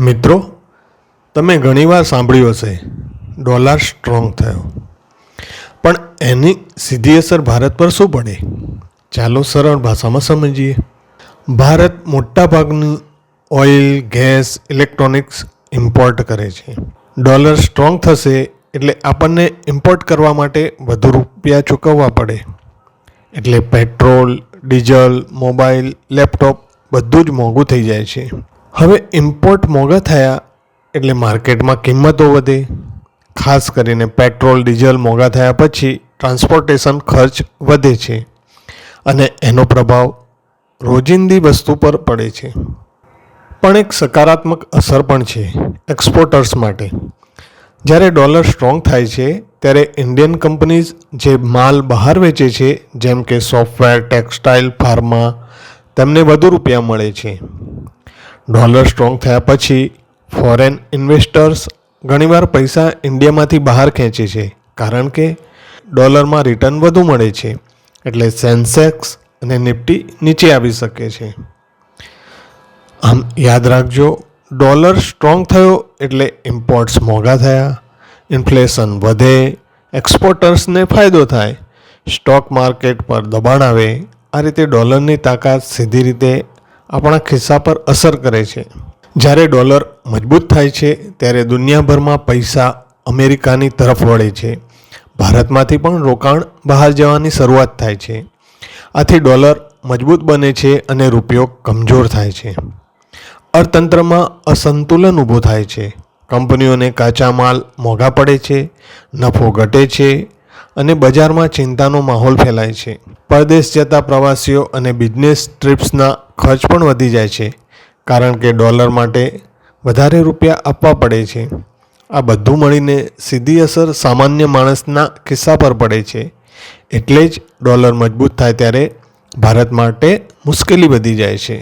મિત્રો, તમે ઘણીવાર સાંભળ્યું હશે, ડોલર સ્ટ્રોંગ થયો. પણ એની સીધી અસર ભારત પર શું પડે? ચાલો સરળ ભાષામાં સમજીએ. ભારત મોટાભાગની ઓઇલ, ગેસ, ઇલેક્ટ્રોનિક્સ ઇમ્પોર્ટ કરે છે. ડોલર સ્ટ્રોંગ થશે એટલે આપણને ઇમ્પોર્ટ કરવા માટે વધુ રૂપિયા ચૂકવવા પડે. એટલે પેટ્રોલ, ડીઝલ, મોબાઈલ, લેપટોપ બધું જ મોંઘું થઈ જાય છે. હવે ઇમ્પોર્ટ મોંઘા થયા એટલે માર્કેટમાં કિંમતો વધે. ખાસ કરીને પેટ્રોલ ડીઝલ મોંઘા થયા પછી ટ્રાન્સપોર્ટેશન ખર્ચ વધે છે અને એનો પ્રભાવ રોજિંદી વસ્તુ પર પડે છે. પણ એક સકારાત્મક અસર પણ છે એક્સપોર્ટર્સ માટે. જ્યારે ડોલર સ્ટ્રોંગ થાય છે, ત્યારે ઇન્ડિયન કંપનીઝ જે માલ બહાર વેચે છે, જેમ કે સોફ્ટવેર ટેક્સટાઇલ ફાર્મા તેમને વધુ રૂપિયા મળે છે. ડોલર સ્ટ્રોંગ થયા પછી ફોરેન ઇન્વેસ્ટર્સ ઘણીવાર પૈસા ઇન્ડિયામાંથી બહાર ખેંચે છે, કારણ કે ડોલરમાં રિટર્ન વધુ મળે છે, એટલે સેન્સેક્સ અને નિફ્ટી નીચે આવી શકે છે. આમ યાદ રાખજો, ડોલર સ્ટ્રોંગ થયો એટલે ઇમ્પોર્ટ્સ મોંઘા થયા, ઇન્ફ્લેશન વધે, એક્સપોર્ટર્સને ફાયદો થાય, સ્ટોક માર્કેટ પર દબાણ આવે, આ રીતે ડોલરની તાકાત સીધી રીતે આપણા ખિસ્સા પર અસર કરે છે. જ્યારે ડોલર મજબૂત થાય છે, ત્યારે દુનિયાભરમાં પૈસા અમેરિકાની તરફ વળે છે. ભારતમાંથી પણ રોકાણ બહાર જવાની શરૂઆત થાય છે. આથી ડોલર મજબૂત બને છે અને રૂપિયો કમજોર થાય છે. અર્થતંત્રમાં અસંતુલન ઊભું થાય છે. કંપનીઓને કાચા માલ મોંઘા પડે છે, નફો ઘટે છે અને બજારમાં ચિંતાનો માહોલ ફેલાય છે. પરદેશ જતા પ્રવાસીઓ અને બિઝનેસ ટ્રીપ્સના ખર્ચ પણ વધી જાય છે, કારણ કે ડોલર માટે વધારે રૂપિયા આપવા પડે છે. આ બધું મળીને સીધી અસર સામાન્ય માણસના ખિસ્સા પર પડે છે. એટલે જ ડોલર મજબૂત થાય ત્યારે ભારત માટે મુશ્કેલી વધી જાય છે.